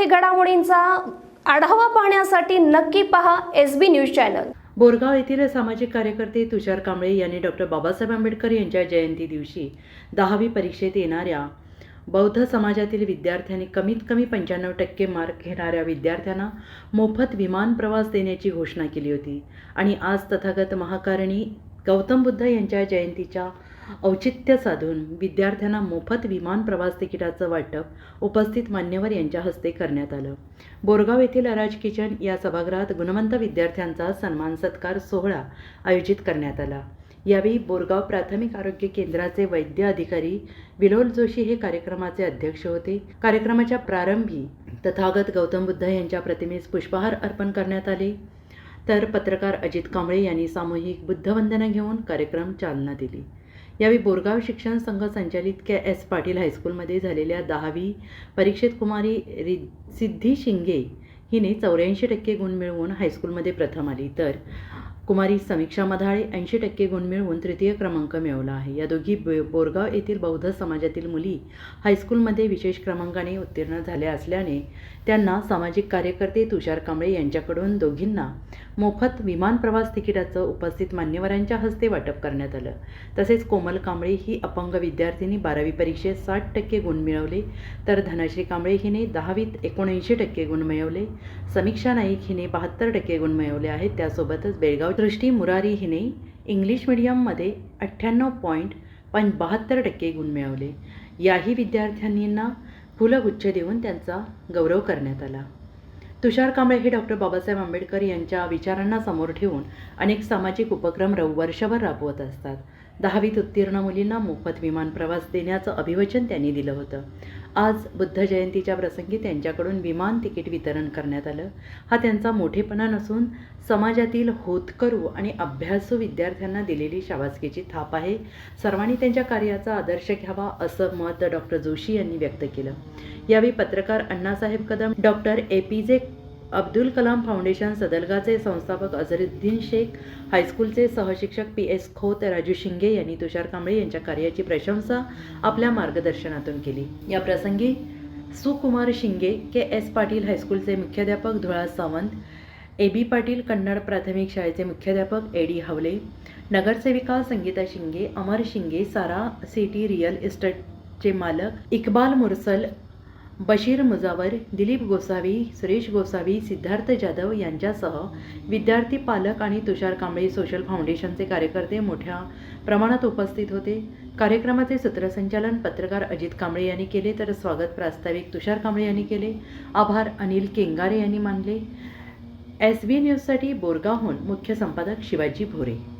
विद्यार्थी घडामोडींचा आढावा पाहण्यासाठी नक्की पहा S B news channel. Borgaon येथील सामाजिक कार्यकर्ते तुषार कांबळे यांनी डॉक्टर बाबासाहेब आंबेडकर यांच्या जयंती दिवशी दहावी परीक्षेत येणाऱ्या बौद्ध समाजातील विद्यार्थ्यांनी कमीत कमी पंच्याण्णव टक्के मार्क घेणाऱ्या विद्यार्थ्यांना मोफत विमान प्रवास देण्याची घोषणा केली होती. आणि आज तथागत महाकारणी गौतम बुद्ध यांच्या जयंतीच्या औचित्य साधून विद्यार्थ्यांना मोफत विमान प्रवास तिकिटाचं वाटप उपस्थित मान्यवर यांच्या हस्ते करण्यात आलं. बोरगाव येथील राज किचन या सभागृहात गुणवंत विद्यार्थ्यांचा सन्मान सत्कार सोहळा आयोजित करण्यात आला. यावेळी बोरगाव प्राथमिक आरोग्य केंद्राचे वैद्य अधिकारी विलोल जोशी हे कार्यक्रमाचे अध्यक्ष होते. कार्यक्रमाच्या प्रारंभी तथागत गौतम बुद्ध यांच्या प्रतिमेस पुष्पहार अर्पण करण्यात आले. तर पत्रकार अजित कांबळे यांनी सामूहिक बुद्धवंदना घेऊन कार्यक्रम चालना दिली. यावेळी बोरगाव शिक्षण संघ संचालित के एस पाटील हायस्कूलमध्ये झालेल्या दहावी परीक्षेत कुमारी रि सिद्धी शिंगे हिने चौऱ्याऐंशी टक्के गुण मिळवून हायस्कूलमध्ये प्रथम आली. तर कुमारी समीक्षा मधाळे ऐंशी टक्के गुण मिळवून तृतीय क्रमांक मिळवला आहे. या दोघी बोरगाव येथील बौद्ध समाजातील मुली हायस्कूलमध्ये विशेष क्रमांकाने उत्तीर्ण झाल्या असल्याने त्यांना सामाजिक कार्यकर्ते तुषार कांबळे यांच्याकडून दोघींना मोफत विमान प्रवास तिकिटाचं उपस्थित मान्यवरांच्या हस्ते वाटप करण्यात आलं. तसेच कोमल कांबळे ही अपंग विद्यार्थिनी बारावी परीक्षेत साठ टक्के गुण मिळवले तर धनश्री कांबळे हिने दहावीत एकोणऐंशी टक्के गुण मिळवले समीक्षा नाईक हिने बहात्तर टक्के गुण मिळवले आहेत. त्यासोबतच बेळगाव दृष्टी मुरारी हिने इंग्लिश मिडियममध्ये अठ्ठ्याण्णव पॉईंट पण बहात्तर टक्के गुण मिळवले. याही विद्यार्थ्यांनींना फुलगुच्छ देऊन त्यांचा गौरव करण्यात आला. तुषार कांबळे हे डॉक्टर बाबासाहेब आंबेडकर यांच्या विचारांना समोर ठेवून अनेक सामाजिक उपक्रम रव वर्षभर राबवत असतात. दहावीत उत्तीर्ण मुलींना मोफत विमान प्रवास देण्याचं अभिवचन त्यांनी दिलं होतं. आज बुद्ध जयंतीच्या प्रसंगी त्यांच्याकडून विमान तिकीट वितरण करण्यात आलं. हा त्यांचा मोठेपणा नसून समाजातील होतकरू आणि अभ्यासू विद्यार्थ्यांना दिलेली शाबासकीची थाप आहे. सर्वांनी त्यांच्या कार्याचा आदर्श घ्यावा असं मत डॉक्टर जोशी यांनी व्यक्त केलं. यावेळी पत्रकार Annasaheb Kadam doctor A P J Abdul Kalam foundation सदलगाचे संस्थापक अझरुद्दीन शेख हायस्कूलचे सहशिक्षक पी एस खोत राजू शिंगे यांनी तुषार कांबळे यांच्या कार्याची प्रशंसा आपल्या मार्गदर्शनातून केली. या प्रसंगी सुकुमार शिंगे के एस पाटील हायस्कूलचे मुख्याध्यापक धुळा सावंत ए बी पाटील कन्नड प्राथमिक शाळेचे मुख्याध्यापक ए डी हावले नगरसेविका संगीता शिंगे अमर शिंगे सारा सिटी रिअल इस्टेटचे मालक इक्बाल मुरसल बशीर मुजावर दिलीप गोसावी सुरेश गोसावी सिद्धार्थ जाधव यांच्यासह विद्यार्थी पालक आणि तुषार कांबळे सोशल फाउंडेशनचे कार्यकर्ते मोठ्या प्रमाणात उपस्थित होते. कार्यक्रमाचे सूत्रसंचालन पत्रकार अजित कांबळे यांनी केले तर स्वागत प्रास्ताविक तुषार कांबळे यांनी केले. आभार अनिल केंगारे यांनी मानले. एस बी न्यूजसाठी बोरगावहून मुख्य संपादक शिवाजी भोरे.